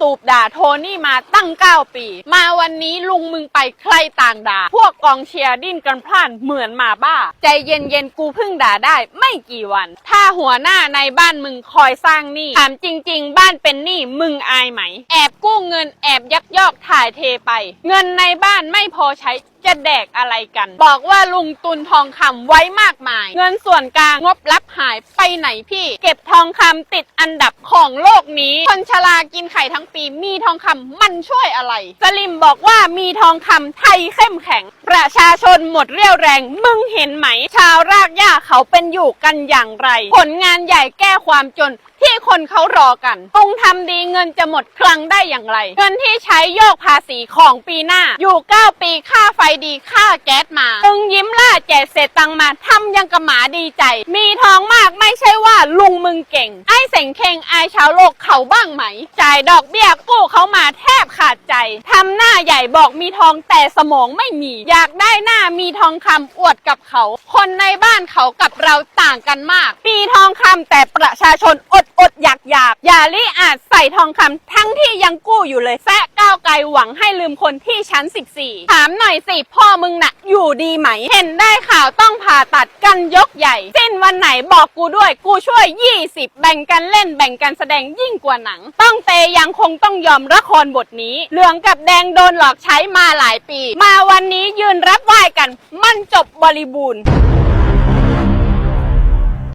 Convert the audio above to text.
ตูบด่าโทนี่มาตั้ง 9 ปี มาวันนี้ลุงมึงไปใครต่างด่า พวกกองเชียร์ดิ้นกันพล่านเหมือนหมาบ้า ใจเย็นเย็นๆกูเพิ่งด่าได้ไม่กี่วัน ถ้าหัวหน้าในบ้านมึงคอยสร้างหนี้ถามจริง ๆ บ้านเป็นหนี้มึงอายไหม แอบกู้เงินแอบยักยอกถ่ายเทไป เงินในบ้านไม่พอใช้ จะแดกอะไรกัน บอกว่าลุงตุนทองคำไว้มากมาย เงินส่วนกลางงบรับหายไปไหนพี่ เก็บทองคำติดอันดับของโลกนี้ คนชรากินไข่ทั้งปีมีทองคำมันช่วยอะไร สลิมบอกว่ามีทองคำไทยเข้มแข็ง ประชาชนหมดเรี่ยวแรงมึงเห็นไหม ชาวรากหญ้าเขาเป็นอยู่กันอย่างไร ผลงานใหญ่แก้ความจนที่คนเขารอกันคงทำดีเงินจะหมดคลังได้อย่างไร เงินที่ใช้โยกภาษีของปีหน้า อยู่ 9 ปีค่าไฟดีค่าแก๊สมามึงยิ้มล่าแจกเศษตังมาทำยังกะหมาดีใจ มีทองมากไม่ใช่ว่าลุงมึงเก่ง ไอ้เสงเคงอายชาวโลกเขาบ้างไหม จ่ายดอกเบี้ยกู้เขามาแทบขาดใจทำหน้าใหญ่บอกมีทองแต่สมองไม่มี อยากได้หน้ามีทองคำอวดกับเขา คนในบ้านเขากับเราต่างกันมาก ปีทองคำแต่ประชาชนอด อยากอยากอย่าลิอาจใส่ทองคำทั้งที่ยังกู้อยู่เลยแซะก้าวไกลหวังให้ลืมคนที่ชั้น 14 ถามหน่อยสิพ่อมึงน่ะอยู่ดีไหม เห็นได้ข่าวต้องผ่าตัดกันยกใหญ่ สิ้นวันไหนบอกกูด้วยกูช่วย 20 แบ่งกันเล่นแบ่งกันแสดงยิ่งกว่าหนัง ต้องเตยังคงต้องยอมละครบทนี้ เหลืองกับแดงโดนหลอกใช้มาหลายปี มาวันนี้ยืนรับไหว้กัน มันจบบริบูรณ์